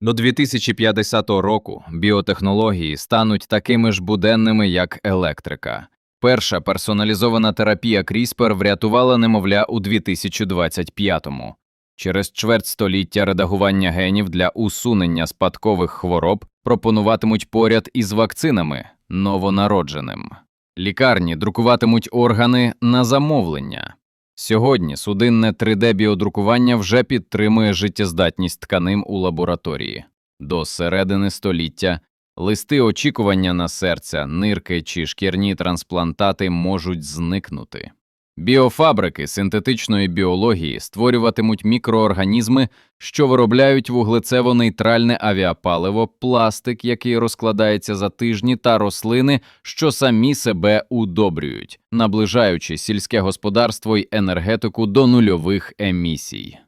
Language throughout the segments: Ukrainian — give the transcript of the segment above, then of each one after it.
До 2050 року біотехнології стануть такими ж буденними, як електрика. Перша персоналізована терапія CRISPR врятувала немовля у 2025-му. Через чверть століття редагування генів для усунення спадкових хвороб пропонуватимуть поряд із вакцинами новонародженим. Лікарні друкуватимуть органи на замовлення. Сьогодні судинне 3D-біодрукування вже підтримує життєздатність тканин у лабораторії. До середини століття листи очікування на серця, нирки чи шкірні трансплантати можуть зникнути. Біофабрики синтетичної біології створюватимуть мікроорганізми, що виробляють вуглецево-нейтральне авіапаливо, пластик, який розкладається за тижні, та рослини, що самі себе удобрюють, наближаючи сільське господарство й енергетику до нульових емісій.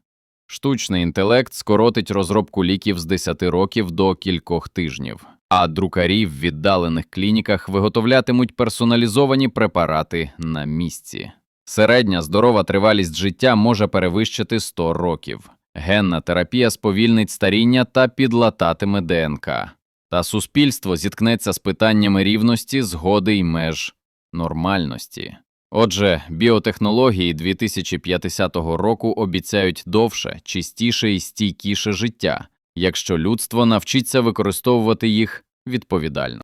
Штучний інтелект скоротить розробку ліків з 10 років до кількох тижнів, а друкарі в віддалених клініках виготовлятимуть персоналізовані препарати на місці. Середня здорова тривалість життя може перевищити 100 років. Генна терапія сповільнить старіння та підлататиме ДНК. Та суспільство зіткнеться з питаннями рівності, згоди й меж нормальності. Отже, біотехнології 2050 року обіцяють довше, чистіше і стійкіше життя, якщо людство навчиться використовувати їх відповідально.